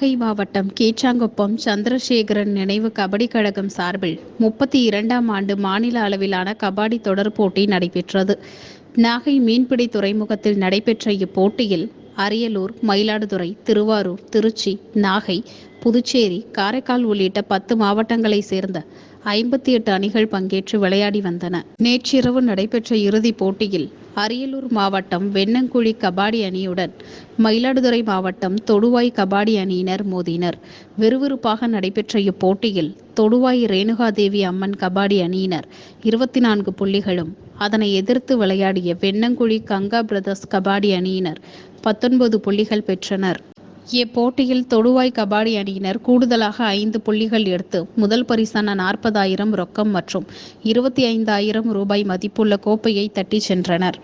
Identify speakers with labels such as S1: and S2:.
S1: நாகை மாவட்டம் கீச்சாங்குப்பம் சந்திரசேகரன் நினைவு கபடி கழகம் சார்பில் முப்பத்தி இரண்டாம் ஆண்டு மாநில அளவிலான கபாடி தொடர் போட்டி நடைபெற்றது. நாகை மீன்பிடி துறைமுகத்தில் நடைபெற்ற இப்போட்டியில் அரியலூர் மயிலாடுதுறை திருவாரூர் திருச்சி நாகை புதுச்சேரி காரைக்கால் உள்ளிட்ட பத்து மாவட்டங்களைச் சேர்ந்த ஐம்பத்தி எட்டு அணிகள் பங்கேற்று விளையாடி வந்தன. நேற்றிரவு நடைபெற்ற இறுதிப் போட்டியில் அரியலூர் மாவட்டம் வெண்ணங்குழி கபாடி அணியுடன் மயிலாடுதுறை மாவட்டம் தொடுவாய் கபாடி அணியினர் மோதினர். விறுவிறுப்பாக நடைபெற்ற இப்போட்டியில் தொடுவாய் ரேணுகாதேவி அம்மன் கபாடி அணியினர் இருபத்தி நான்கு புள்ளிகளும். அதனை எதிர்த்து விளையாடிய வெண்ணங்குழி கங்கா பிரதர்ஸ் கபாடி அணியினர் பத்தொன்பது புள்ளிகள் பெற்றனர். இப்போட்டியில் தொடுவாய் கபாடி அணியினர் கூடுதலாக ஐந்து புள்ளிகள் எடுத்து முதல் பரிசான நாற்பதாயிரம் ரொக்கம் மற்றும் இருபத்தி ஐந்தாயிரம் ரூபாய் மதிப்புள்ள கோப்பையை தட்டிச் சென்றனர்.